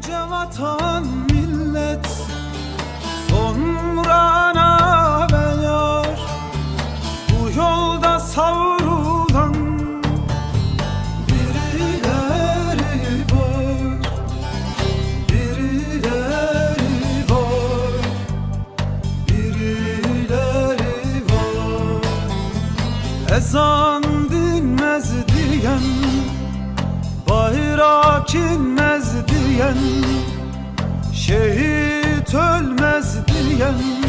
Önce vatan millet. Sonra ana ve Bu yolda savrulan Birileri var. Birileri var. Birileri var. Ezan dinmez diyen Bayrak inmez 人。